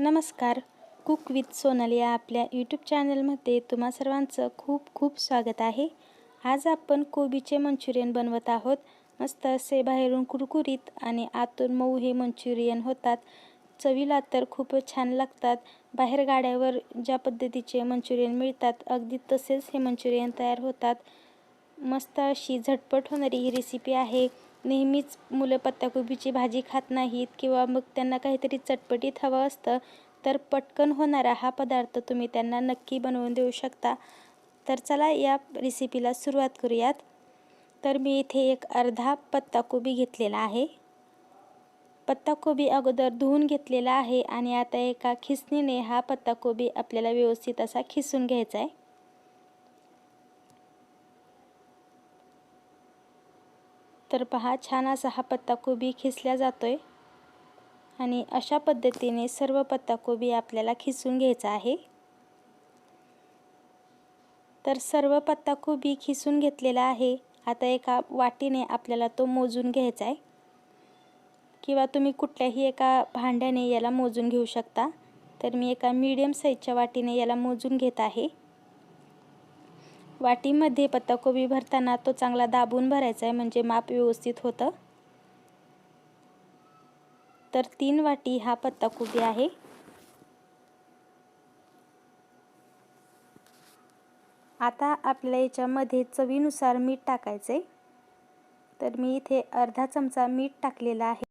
नमस्कार. Cook with Sonal या आपल्या यूट्यूब चॅनलमध्ये तुम्हा सर्वांचं खूप खूप स्वागत आहे. आज आपण कोबीचे मंचुरियन बनवत आहोत. मस्त असे बाहेरून कुरकुरीत आणि आतून मऊ हे मंचुरियन होतात. चवीला तर खूपच छान लागतात. बाहेर गाड्यावर ज्या पद्धतीचे मंचुरियन मिळतात अगदी तसेच हे मंचुरियन तयार होतात. मस्त अशी झटपट होणारी ही रेसिपी आहे. नेहमीच मुलं पत्ताकोबीची भाजी खात नाहीत किंवा मग त्यांना काहीतरी चटपटीत हवं असतं तर पटकन होणारा हा पदार्थ तुम्ही त्यांना नक्की बनवून देऊ शकता. तर चला या रेसिपीला सुरुवात करूयात. तर मी इथे एक अर्धा पत्ताकोबी घेतलेला आहे. पत्ताकोबी अगोदर धुवून घेतलेला आहे आणि आता एका खिसणीने हा पत्ताकोबी आपल्याला व्यवस्थित असा खिसून घ्यायचा आहे. तर पहा छान असा हा पत्ताकोबी खिसला जातो आहे आणि अशा पद्धतीने सर्व पत्ताकोबी आपल्याला खिसून घ्यायचा आहे. तर सर्व पत्ताकोबी खिसून घेतलेला आहे. आता एका वाटीने आपल्याला तो मोजून घ्यायचा आहे. किंवा तुम्ही कुठल्याही एका भांड्याने याला मोजून घेऊ शकता. तर मी एका मीडियम साईजच्या वाटीने याला मोजून घेत आहे. वाटीमध्ये पत्ताकोबी भरताना तो चांगला दाबून भरायचा आहे म्हणजे माप व्यवस्थित होतं? तर तीन वाटी हा पत्ताकोबी आहे. आता आपल्या याच्यामध्ये चवीनुसार मीठ टाकायचं आहे तर मी इथे अर्धा चमचा मीठ टाकलेला आहे.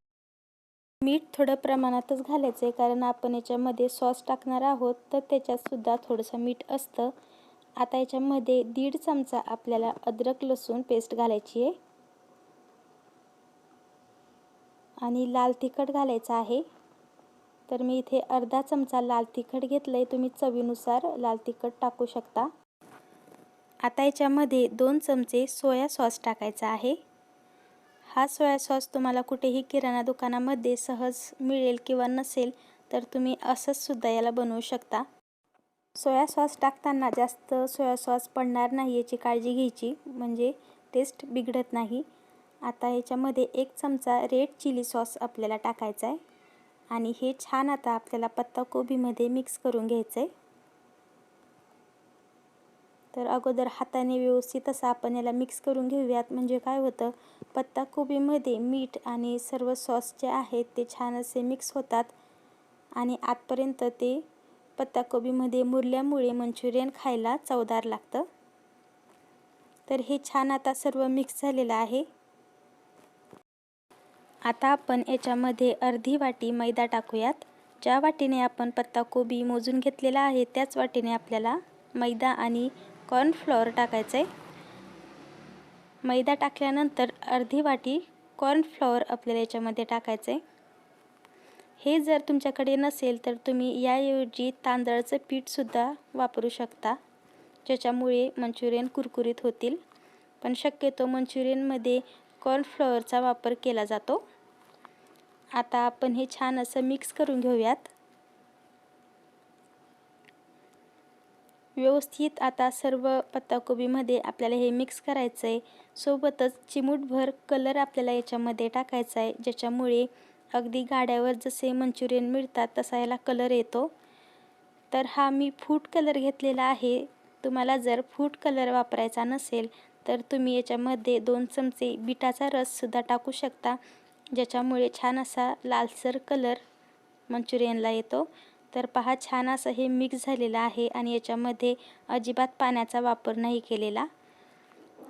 मीठ थोडं प्रमाणातच घालायचं आहे कारण आपण याच्यामध्ये सॉस टाकणार आहोत तर त्याच्यातसुद्धा थोडंसं मीठ असतं. आता याच्यामध्ये दीड चमचा आपल्याला अद्रक लसूण पेस्ट घालायची आहे. आणि लाल तिखट घालायचं आहे. तर मी इथे अर्धा चमचा लाल तिखट घेतलं आहे तुम्ही चवीनुसार लाल तिखट टाकू शकता. आता याच्यामध्ये दोन चमचे सोया सॉस टाकायचा आहे. हा सोया सॉस तुम्हाला कुठेही किराणा दुकानामध्ये सहज मिळेल किंवा नसेल तर तुम्ही असंचसुद्धा याला बनवू शकता. सोया सॉस टाकताना जास्त सोया सॉस पडणार नाही याची काळजी घ्यायची. म्हणजे टेस्ट बिघडत नाही. आता याच्यामध्ये एक चमचा रेड चिली सॉस आपल्याला टाकायचा आहे. आणि हे छान आता आपल्याला पत्ताकोबीमध्ये मिक्स करून घ्यायचं आहे तर अगोदर हाताने व्यवस्थित असं आपण याला मिक्स करून घेऊयात. म्हणजे काय होतं पत्ताकोबीमध्ये मीठ आणि सर्व सॉस जे आहेत ते छान असे मिक्स होतात. आणि आतपर्यंत ते पत्ताकोबीमध्ये मुरल्यामुळे मंचुरियन खायला चवदार लागतं. तर हे छान आता सर्व मिक्स झालेलं आहे. आता आपण याच्यामध्ये अर्धी वाटी मैदा टाकूयात. ज्या वाटीने आपण पत्ताकोबी मोजून घेतलेला आहे त्याच वाटीने आपल्याला मैदा आणि कॉर्नफ्लॉवर टाकायचं आहे मैदा टाकल्यानंतर अर्धी वाटी कॉर्नफ्लॉवर आपल्याला याच्यामध्ये टाकायचं आहे हे जर तुमच्याकडे नसेल तर तुम्ही याऐवजी तांदळाचं पीठसुद्धा वापरू शकता ज्याच्यामुळे मंचुरियन कुरकुरीत होतील. पण शक्यतो मंचुरियनमध्ये कॉर्नफ्लॉवरचा वापर केला जातो. आता आपण हे छान असं मिक्स करून घेऊयात. व्यवस्थित आता सर्व पत्ताकोबीमध्ये आपल्याला हे मिक्स करायचं आहे सोबतच चिमूटभर कलर आपल्याला याच्यामध्ये टाकायचा आहे ज्याच्यामुळे अगदी गाड्यावर जसे मंचुरियन मिळतात तसा याला कलर येतो. तर हा मी फूड कलर घेतलेला आहे. तुम्हाला जर फूड कलर वापरायचा नसेल तर तुम्ही याच्यामध्ये दोन चमचे बिटाचा रससुद्धा टाकू शकता ज्याच्यामुळे छान असा लालसर कलर मंचुरियनला येतो. तर पहा छान असं हे मिक्स झालेलं आहे आणि याच्यामध्ये अजिबात पाण्याचा वापर नाही केलेला.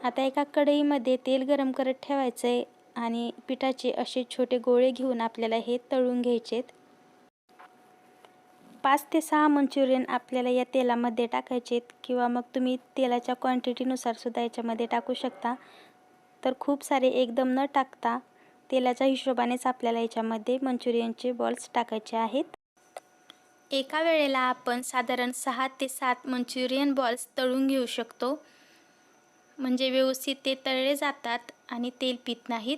आता एका कढईमध्ये तेल गरम करत ठेवायचं आहे आणि पिठाचे असे छोटे गोळे घेऊन आपल्याला हे तळून घ्यायचेत. पाच ते सहा मंचुरियन आपल्याला या तेलामध्ये टाकायचेत किंवा मग तुम्ही तेलाच्या क्वांटिटीनुसार सुद्धा याच्यामध्ये टाकू शकता. तर खूप सारे एकदम न टाकता तेलाच्या हिशोबानेच आपल्याला याच्यामध्ये मंचुरियनचे बॉल्स टाकायचे आहेत. एका वेळेला आपण साधारण सहा ते सात मंचुरियन बॉल्स तळून घेऊ शकतो. म्हणजे व्यवस्थित ते तळले जातात. आणि तेल पित नाहीत.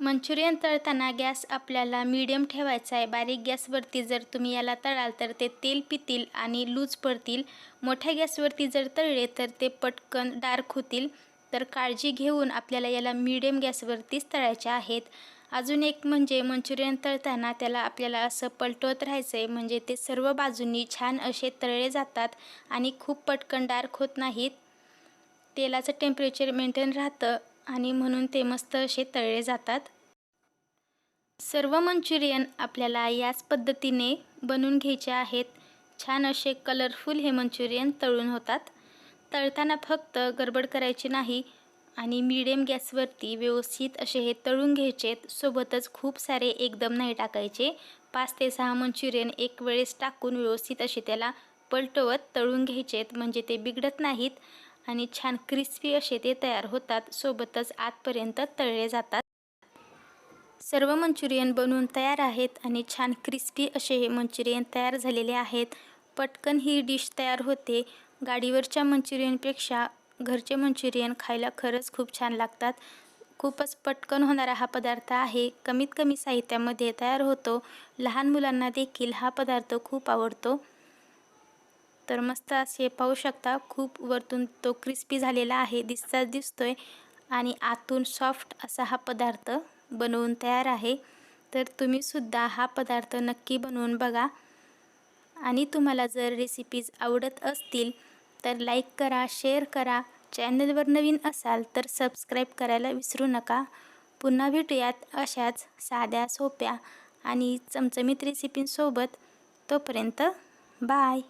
मंचुरियन तळताना गॅस आपल्याला मीडियम ठेवायचा आहे. बारीक गॅसवरती जर तुम्ही याला तळाल तर ते तेल पितील आणि लूज पडतील. मोठ्या गॅसवरती जर तळले तर ते पटकन डार्क होतील. तर काळजी घेऊन आपल्याला याला मीडियम गॅसवरतीच तळायचे आहेत. अजून एक म्हणजे मंचुरियन तळताना त्याला आपल्याला असं पलटवत राहायचं आहे म्हणजे ते सर्व बाजूंनी छान असे तळले जातात आणि खूप पटकन डार्क होत नाहीत. तेलाचं टेम्परेचर मेंटेन राहतं. आणि म्हणून ते मस्त असे तळले जातात. सर्व मंचुरियन आपल्याला याच पद्धतीने बनवून घ्यायचे आहेत. छान असे कलरफुल हे मंचुरियन तळून होतात. तळताना फक्त गडबड करायची नाही आणि मिडियम गॅसवरती व्यवस्थित असे हे तळून घ्यायचेत सोबतच खूप सारे एकदम नाही टाकायचे. पाच ते सहा मंचुरियन एक वेळेस टाकून व्यवस्थित असे त्याला पलटवत तळून घ्यायचेत. म्हणजे ते बिघडत नाहीत. आणि छान क्रिस्पी असे ते तयार होतात सोबतच आतपर्यंत तळले जातात. सर्व मंचुरियन बनवून तयार आहेत आणि छान क्रिस्पी असे हे मंचुरियन तयार झालेले आहेत. पटकन ही डिश तयार होते. गाडीवरच्या मंचुरियनपेक्षा घरचे मंचुरियन खायला खरंच खूप छान लागतात. खूपच पटकन होणारा हा पदार्थ आहे. कमीत कमी साहित्यामध्ये तयार होतो. लहान मुलांना देखील हा पदार्थ खूप आवडतो. तर मस्त असे पाहू शकता खूप वरतून तो क्रिस्पी झालेला आहे दिसताच दिसतोय आणि आतून सॉफ्ट असा हा पदार्थ बनवून तयार आहे. तर तुम्हीसुद्धा हा पदार्थ नक्की बनवून बघा. आणि तुम्हाला जर रेसिपीज आवडत असतील तर लाईक करा शेअर करा. चॅनलवर नवीन असाल तर सबस्क्राईब करायला विसरू नका. पुन्हा भेटूयात अशाच साध्या सोप्या आणि चमचमीत रेसिपींसोबत तोपर्यंत बाय